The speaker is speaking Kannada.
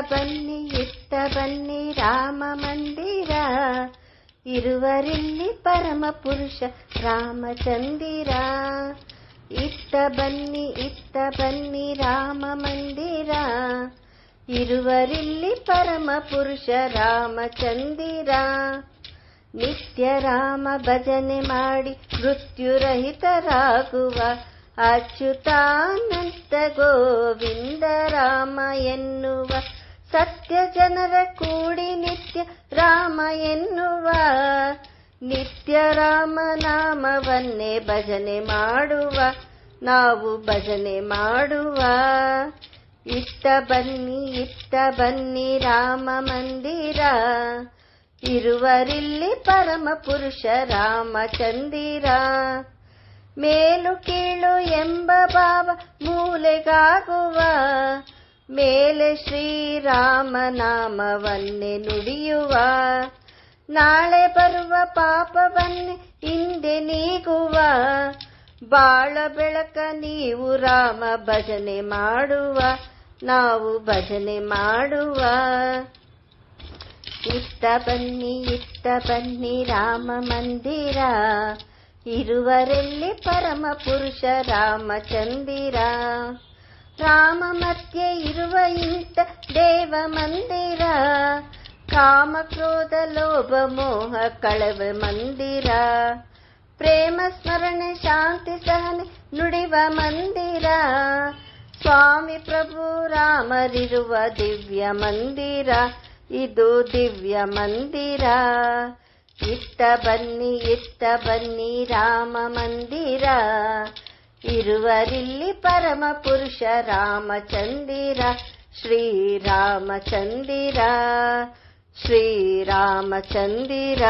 ಬನ್ನಿ ಇತ್ತ ಬನ್ನಿ ರಾಮ ಮಂದಿರ. ಇರುವರಿಲ್ಲಿ ಪರಮ ಪುರುಷ ರಾಮಚಂದಿರ. ಇತ್ತ ಬನ್ನಿ ಇತ್ತ ಬನ್ನಿ ರಾಮ ಮಂದಿರ. ಇರುವರಿಲ್ಲಿ ಪರಮ ಪುರುಷ ರಾಮಚಂದಿರ. ನಿತ್ಯ ರಾಮ ಭಜನೆ ಮಾಡಿ ಮೃತ್ಯುರಹಿತರಾಗುವ ಅಚ್ಯುತಾನಂತ ಗೋವಿಂದ ರಾಮ ಎನ್ನುವ ಸತ್ಯ ಜನರ ಕೂಡಿ ನಿತ್ಯ ರಾಮ ಎನ್ನುವ ನಿತ್ಯ ರಾಮ ನಾಮವನ್ನೇ ಭಜನೆ ಮಾಡುವ, ನಾವು ಭಜನೆ ಮಾಡುವ. ಇತ್ತ ಬನ್ನಿ ಇತ್ತ ಬನ್ನಿ ರಾಮ ಮಂದಿರ, ಇರುವರಿಲ್ಲಿ ಪರಮ ಪುರುಷ ರಾಮಚಂದಿರ ಮೇಲು ಕೀಳು ಎಂಬ ಭಾವ ಮೂಲೆಗಾಗುವ ಮೇಲೆ ಶ್ರೀರಾಮ ನಾಮವನ್ನೇ ನುಡಿಯುವ. ನಾಳೆ ಬರುವ ಪಾಪವನ್ನೇ ಹಿಂದೆ ನೀಗುವ. ಬಾಳ ಬೆಳಕ ನೀವು ರಾಮ ಭಜನೆ ಮಾಡುವ. ನಾವು ಭಜನೆ ಮಾಡುವ. ಇತ್ತ ಬನ್ನಿ ಇತ್ತ ಬನ್ನಿ ರಾಮ ಮಂದಿರ. ಇರುವರೆಲ್ಲಿ ಪರಮ ಪುರುಷ ರಾಮಚಂದಿರ ರಾಮ ಮಧ್ಯೆ ಇರುವ ಇಂಥ ದೇವ ಮಂದಿರ, ಕಾಮ ಕ್ರೋಧ ಲೋಭ ಮೋಹ ಕಳವ ಮಂದಿರ. ಪ್ರೇಮ ಸ್ಮರಣೆ ಶಾಂತಿ ಸಹನೆ ನುಡಿವ ಮಂದಿರ. ಸ್ವಾಮಿ ಪ್ರಭು ರಾಮರಿರುವ ದಿವ್ಯ ಮಂದಿರ, ಇದು ದಿವ್ಯ ಮಂದಿರ. ಇತ್ತ ಬನ್ನಿ ಇತ್ತ ಬನ್ನಿ ರಾಮ ಮಂದಿರ. ಇರುವರಿಲ್ಲಿ ಪರಮ ಪುರುಷ ರಾಮಚಂದಿರ ಶ್ರೀರಾಮಚಂದಿರ ಶ್ರೀರಾಮಚಂದಿರ